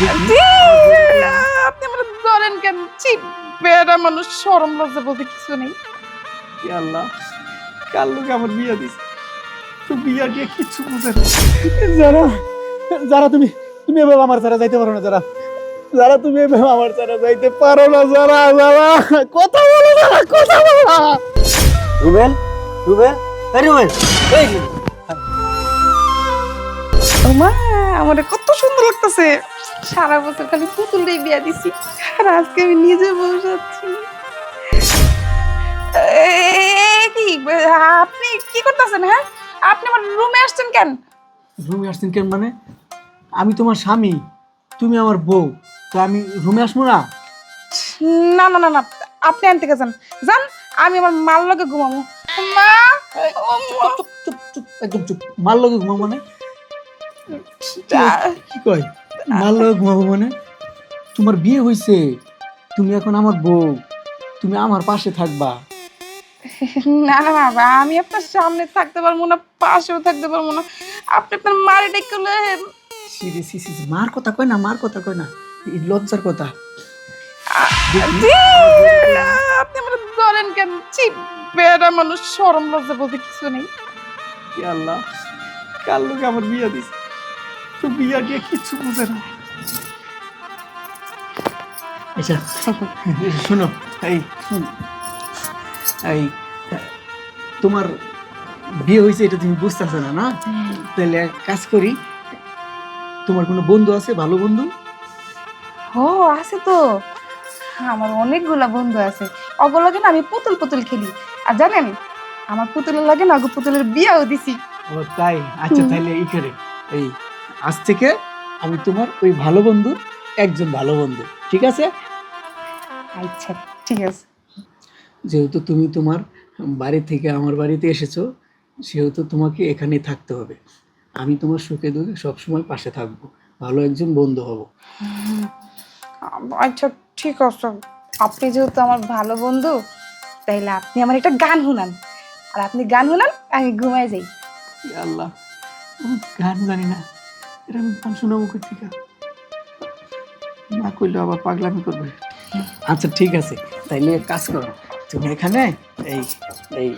আপনি আমার ধরেন কেন? ছি বেড়া মানুষ সরম লজ্জা বলতে কিছু নেই। ই আল্লাহ কার লোকে আমার বিয়া দিস তো বিয়া দিয়ে কিচ্ছু বুঝে যারা যারা তুমি তুমি এভাবে আমার ছাড়া যাইতে পারো না যারা। যারা তুমি এভাবে আমার ছাড়া যাইতে পারো না যারা যারা। কথা বলো যারা কথা বলো। না রুবেল রুবেল এই রুবেল। এই আমার কত সুন্দর লাগতেছে। সারা বছর খালি পুতুলটাই বিয়া দিছি। আর আজকে আমি নিজে বসাচ্ছি কি আপনি কি করতেছেন হ্যাঁ? আপনি আমার রুমে আসছেন কেন? রুমে আসছেন কেন মানে? আমি তোমার স্বামী তুমি আমার বউ। তো আমি রুমে আসব না? না না না না আপনি আনতে গেছেন। যান আমি আমার মাল লগে ঘুমাবো। মা। চুপ চুপ চুপ একদম চুপ। মার লগে ঘুমাবো মানে? কি কয়? লগে ঘুমাবো মানে? তোমার বিয়ে হয়েছে তুমি এখন আমার বউ তুমি আমার পাশে থাকবা। না না বাবা আমি আপনার সামনে থাকতে পারব না পাশেও থাকতে পারব না। আপনি আপনার মারে ডেকে লয়ে- সিরি সি সি মার কথা কয় না মার কথা কয় না এই লজ্জার কথা। আপনি আমার ধরেন কেন? ছি বেড়া মানুষ সরম লজ্জা বলতে কিছু নেই। আল্লাহ কার লোকে আমার বিয়া তো বিয়া দিয়ে কিচ্ছু বুঝে না। আচ্ছা শোনো এই এই তোমার বিয়ে হয়েছে এটা তুমি বুঝতেছো না না? তাহলে এক কাজ করি তোমার কোনো বন্ধু আছে ভালো বন্ধু? ও আছে তো। আমার অনেকগুলা বন্ধু আছে। অগুলোকে না আমি পুতুল পুতুল খেলি। আর জানেন আমার পুতুলের লাগে না অগো পুতুলের বিয়াও দিছি। ও তাই? আচ্ছা তাহলে এই করে। এই আজ থেকে আমি তোমার ওই ভালো বন্ধু একজন ভালো বন্ধু ঠিক আছে? আচ্ছা ঠিক আছে। যেহেতু তুমি তোমার বাড়ি থেকে আমার বাড়িতে এসেছ সেহেতু তোমাকে এখানে থাকতে হবে। আমি তোমার সুখে দুঃখে সবসময় পাশে থাকব ভালো একজন বন্ধু হব। আচ্ছা ঠিক আছে। আপনি যেহেতু আমার ভালো বন্ধু তাইলে আপনি আমার একটা গান শুনান। আর আপনি গান শুনান আমি ঘুমাই যাই। আল্লাহ গান জানি না। এটা আমি গান শোনাবো কই থেকে না করলে আবার পাগলামি করবে। আচ্ছা ঠিক আছে। তাইলে এক কাজ করো তুমি এখানে এই এই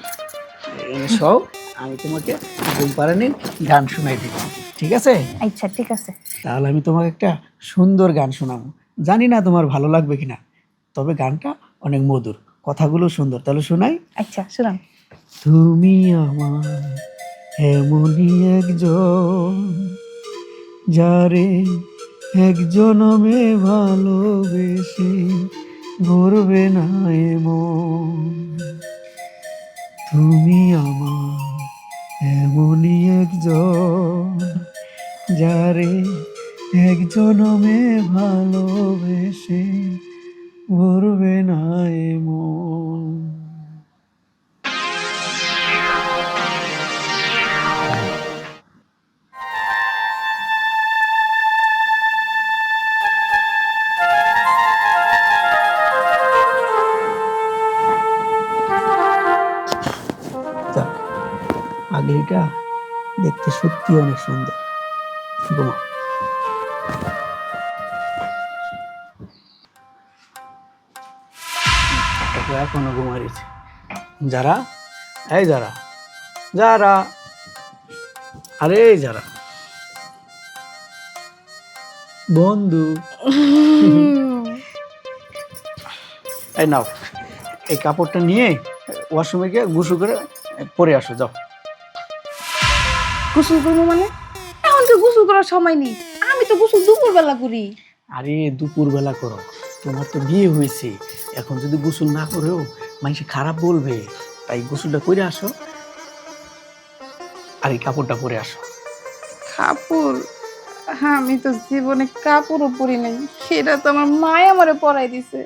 এই সব আমি তোমাকে ঘুম পাড়ানি গান শোনাই দিব ঠিক আছে? আচ্ছা ঠিক আছে। তাহলে আমি তোমাকে একটা সুন্দর গান শোনাবো। জানি না তোমার ভালো লাগবে কিনা তবে গানটা অনেক মধুর কথাগুলো সুন্দর। তাহলে শোনাই। আচ্ছা শুনান তুমি আমার এমনই একজন যারে একজন আমি ভালোবেসে গড়বে না এমন। তুমি আমার এমনই একজন যারে একজন আমি ভালোবেসে গড়বে না এমন। আগেটা দেখতে সত্যি অনেক সুন্দর। তারপর এখনও ঘুমারিছে যারা? এই যারা। যারা। আরে যারা। বন্ধু। এই নাও। এই কাপড়টা নিয়ে ওয়াশরুমে গিয়ে গুসু করে পরে আসো, যাও। গোসল করব মানে? এখন তো গোসল করার সময় নেই। আমি তো গোসল দুপুর বেলা করি। আরে দুপুর বেলা করো। তোমার তো বিয়ে হয়েছে। এখন যদি গোসল না করেও মানুষ খারাপ বলবে তাই গোসলটা করে আসো। আর এই কাপড়টা পরে আসো। কাপড়? হ্যাঁ আমি তো জীবনে কাপড়ও পরি নাই। সেটা তো আমার মায় আমারে পরাই দিছে।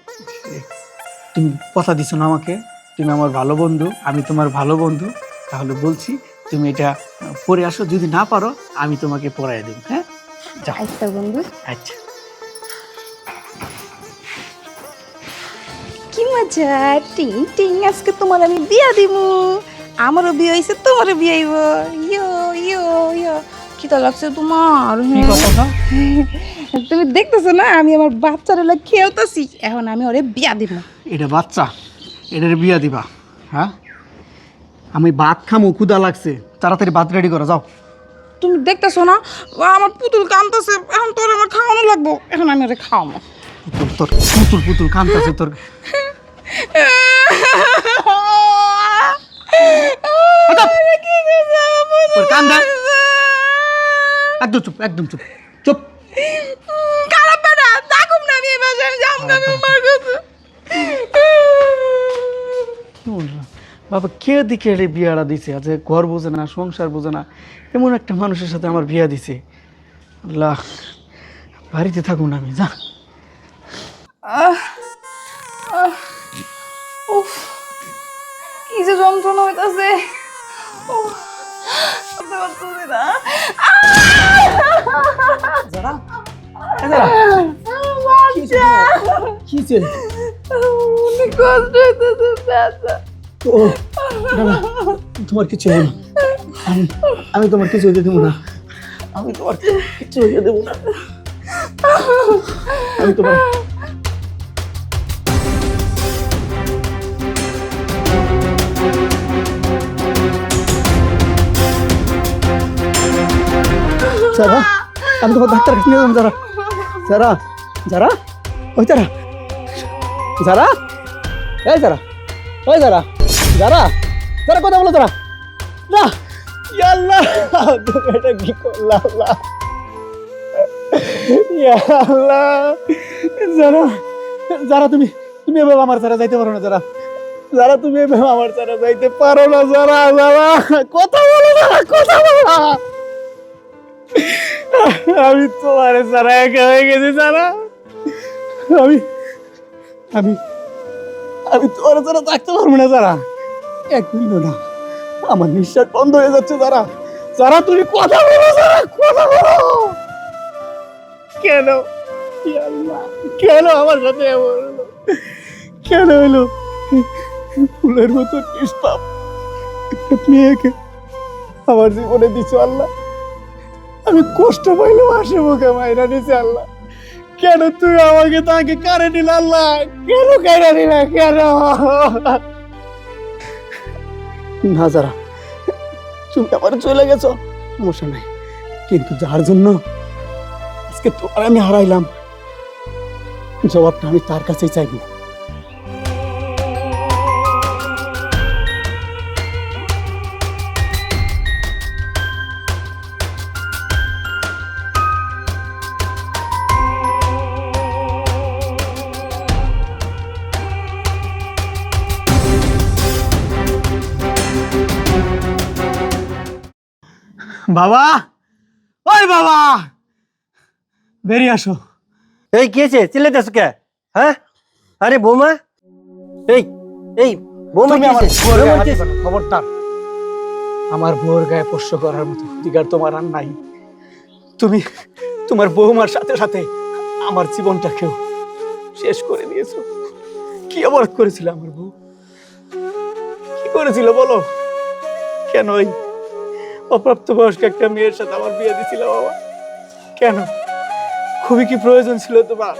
তুমি কথা দিছো না আমাকে। তুমি আমার ভালো বন্ধু আমি তোমার ভালো বন্ধু। তাহলে বলছি তুমি এটা পরে আসো যদি না পারো আমি তোমাকে পরাই দেব হ্যাঁ? যাও। আচ্ছা বন্ধু। আচ্ছা। কি মজা টিং টিং আজকে তোমার আমি বিয়া দিমু। আমারও বিয়ে হয়েছে তোমারও বিয়ে হইব। ইয়ো ইয়ো ইয়ো। কি তো লাগছে তোমার তুমি দেখতেছো না আমি আমার বাচ্চার খেলতেছি। এখন আমি ওরে বিয়া দিব এটা বাচ্চা এটার বিয়া দিবা হ্যাঁ? আমি ভাত খামো ক্ষুদা লাগছে। তাড়াতাড়ি ভাত রেডি করো যাও। তুমি দেখতেছো না? আমার পুতুল কান্দতেছে এখন তোর আমার খাওয়ানো লাগবো। এখন আমি ওরে খাওয়াবো তোর তোর পুতুল পুতুল কান্তাছে তোর। তোর একদম চুপ একদম চুপ। চুপ। খারাপ থাকুম না আমি এই বাসায় আমি যাব না আমি মার? বাবা কে দিকে রে বিয়াটা দিছে? আজ ঘর বোঝে না সংসার বোঝে না। এমন একটা মানুষের সাথে আমার বিয়া দিছে। আল্লাহ বাড়িতে থাকুন আমি যা উফ কি যে যন্ত্রণা হইতাছে। কি অনেক কষ্ট হইতেছে ব্যথা। ও দাঁড়া, তোমার কিছু হবে না আমি আমি তোমার কিছু হইতে দেবো না। আমি তোমার কিছু হইতে দেবো না। আমি তোমার যারা আমি তোমার ডাক্তার কাছে নিয়ে যাব যারা। যারা যারা ওই যারা। যারা এই যারা ওই যারা। যারা যারা কথা বলো যারা না আল্লাহ তুমি এটা কি করলা, আল্লাহ। আল্লাহ যারা যারা তুমি তুমি এভাবে আমার ছাড়া যাইতে পারো না, যারা। যারা তুমি এভাবে আমার ছাড়া যাইতে পারো না, যারা যারা। কথা বলো যারা কথা বলো আমি তোমার যারা একা হয়ে গেছি, যারা। আমি আমি আমি তোমার যারা থাকতে পারব না, যারা। এক মিনিট না। আমার নিঃশ্বাস বন্ধ হয়ে যাচ্ছে, যারা। যারা, তুমি কথা বলো, যারা, কথা বলো। কেন? কেন আমার সাথে এমন কেন হলো? ফুলের মতো নিষ্পাপ একটা মেয়েকে আমার জীবনে দিছো, আল্লাহ। আমি কষ্ট পাইলেও হাসি মুখে মাইরা নিছে, আল্লাহ। কেন তুই আমাকে তাকে কারে নিল আল্লাহ? কেন কারে নিল কেন? না যারা তুমি আমার চলে গেছো। সমস্যা নাই, কিন্তু যার জন্য আজকে তোমার আমি হারাইলাম, জবাবটা আমি তার কাছেই চাইব। বাবা। ওই বাবা। বেরিয়ে আসো। এই কি হয়েছে? চিল্লাইতেছ কে? হ্যাঁ? আরে বৌমা। এই এই বৌমা কি? না, খবরদার। আমার বউর গায়ে পোষ্য করার মতো অধিকার তোমার আর নাই। তুমি তোমার বৌমার সাথে সাথে আমার জীবনটাকেও শেষ করে দিয়েছ। কি অপরাধ করেছিল আমার বউ? কি করেছিল বলো? কেন ওই অপ্রাপ্ত বয়স্ক একটা মেয়ের সাথে আমার বিয়ে দিছিল, বাবা। কেন? খুবই কি প্রয়োজন ছিল তোমার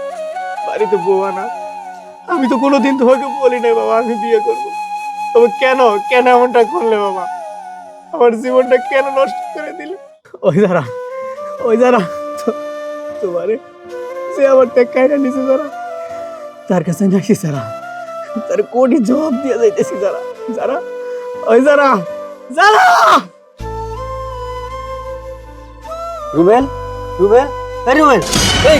বাড়িতে বউ আনা। আমি তো কোনোদিন তোমাকে বলি নাই, বাবা, আমি বিয়ে করব। তবে কেন? কেন এমনটা করলে, বাবা? আমার জীবনটা কেন নষ্ট করে দিলে? ওই যারা ওই তো- তোমারে সে আমার ত্যাগ টেক্কাইটা নিছে যারা তার কাছে নাকি যারা তার কোটি জবাব দিয়ে যাইতেছি যারা যারা ওই যারা যারা রুবেল রুবেল এই রুবেল এই